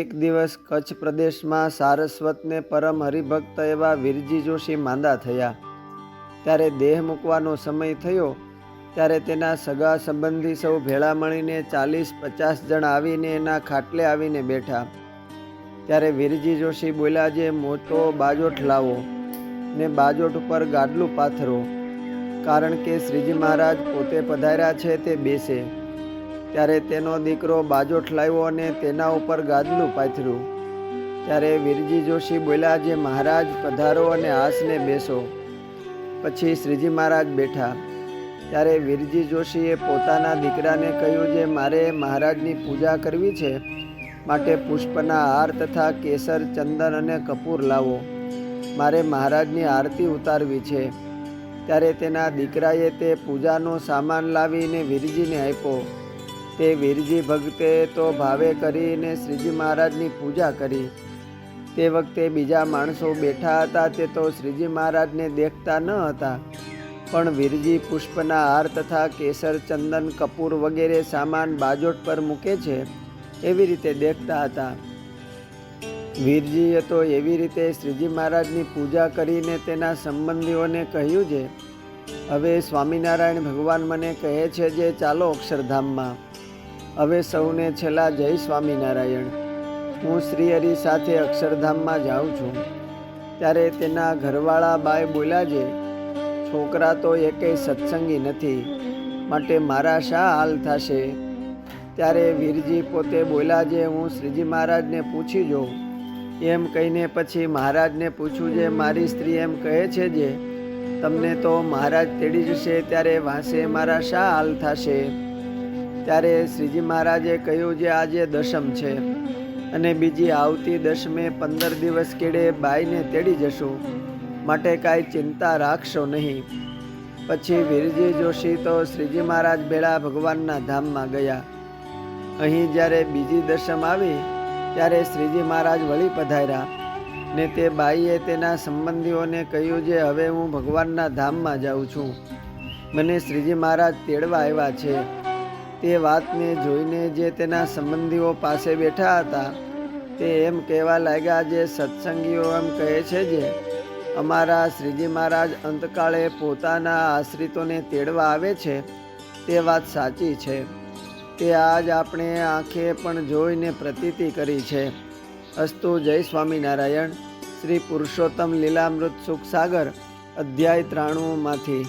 એક દિવસ કચ્છ પ્રદેશમાં સારસ્વતને પરમ હરિભક્ત એવા વીરજી જોશી માંદા થયા. ત્યારે દેહ મૂકવાનો સમય થયો, ત્યારે તેના સગા સંબંધી સૌ ભેળા મળીને ચાલીસ પચાસ જણ આવીને એના ખાટલે આવીને બેઠા. ત્યારે વીરજી જોશી બોલ્યા જે મોટો બાજોઠ લાવો ને બાજોઠ ઉપર ગાડલું પાથરો, કારણ કે શ્રીજી મહારાજ પોતે પધાર્યા છે તે બેસે. ત્યારે તેનો દીકરો બાજોઠ લાવ્યો અને તેના ઉપર ગાદલું પાથર્યું. ત્યારે વીરજી જોશી બોલ્યા જે મહારાજ પધારો અને હાસને બેસો. પછી શ્રીજી મહારાજ બેઠા. ત્યારે વીરજી જોશીએ પોતાના દીકરાને કહ્યું, જે મારે મહારાજની પૂજા કરવી છે, માટે પુષ્પના હાર તથા કેસર, ચંદન અને કપૂર લાવો. મારે મહારાજની આરતી ઉતારવી છે. ત્યારે તેના દીકરાએ તે પૂજાનો સામાન લાવીને વીરજીને આપ્યો. તે વીરજી ભક્તે તો ભાવે કરીને શ્રીજી મહારાજની પૂજા કરી. તે વખતે બીજા માણસો બેઠા હતા, તે તો શ્રીજી મહારાજને દેખતા ન હતા. પણ વીરજી પુષ્પના હાર તથા કેસર, ચંદન, કપૂર વગેરે સામાન બાજોટ પર મૂકે છે, એવી રીતે દેખતા હતા. વીરજીએ તો એવી રીતે શ્રીજી મહારાજની પૂજા કરીને તેના સંબંધીઓને કહ્યું છે. હવે સ્વામિનારાયણ ભગવાન મને કહે છે જે ચાલો અક્ષરધામમાં. હવે સૌને છેલ્લા જય સ્વામિનારાયણ. હું શ્રીહરિ સાથે અક્ષરધામમાં જાઉં છું. ત્યારે તેના ઘરવાળા બાય બોલ્યા છે, છોકરા તો એકેય સત્સંગી નથી, માટે મારા શા હાલ થશે? ત્યારે વીરજી પોતે બોલ્યા જે હું શ્રીજી મહારાજને પૂછી જોઉં. એમ કહીને પછી મહારાજને પૂછ્યું જે મારી સ્ત્રી એમ કહે છે જે, તમને તો મહારાજ તેડી જશે, ત્યારે વાંસે મારા શા હાલ થશે? ત્યારે શ્રીજી મહારાજે કહ્યું જે આજે દશમ છે અને બીજી આવતી દશમે પંદર દિવસ કેડે બાઈને તેડી જશું. માટે કાંઈ ચિંતા રાખશો નહીં. પછી વીરજી જોશી તો શ્રીજી મહારાજ ભેળા ભગવાનના ધામમાં ગયા. અહીં જ્યારે બીજી દશમ આવી, ત્યારે શ્રીજી મહારાજ વળી પધાર્યા ને તે બાઈએ તેના સંબંધીઓને કહ્યું જે હવે હું ભગવાનના ધામમાં જાઉં છું. મને શ્રીજી મહારાજ તેડવા આવ્યા છે. તે વાતને જોઈને જે તેના સંબંધીઓ પાસે બેઠા હતા, તે એમ કહેવા લાગ્યા જે સત્સંગીઓ એમ કહે છે જે, અમારા શ્રીજી મહારાજ અંતકાળે પોતાના આશ્રિતોને તેડવા આવે છે, તે વાત સાચી છે. તે આજ આપણે આંખે પણ જોઈને પ્રતીતિ કરી છે. અસ્તુ જય સ્વામિનારાયણ. શ્રી પુરુષોત્તમ લીલામૃત સુખસાગર, અધ્યાય ત્રાણુંમાંથી.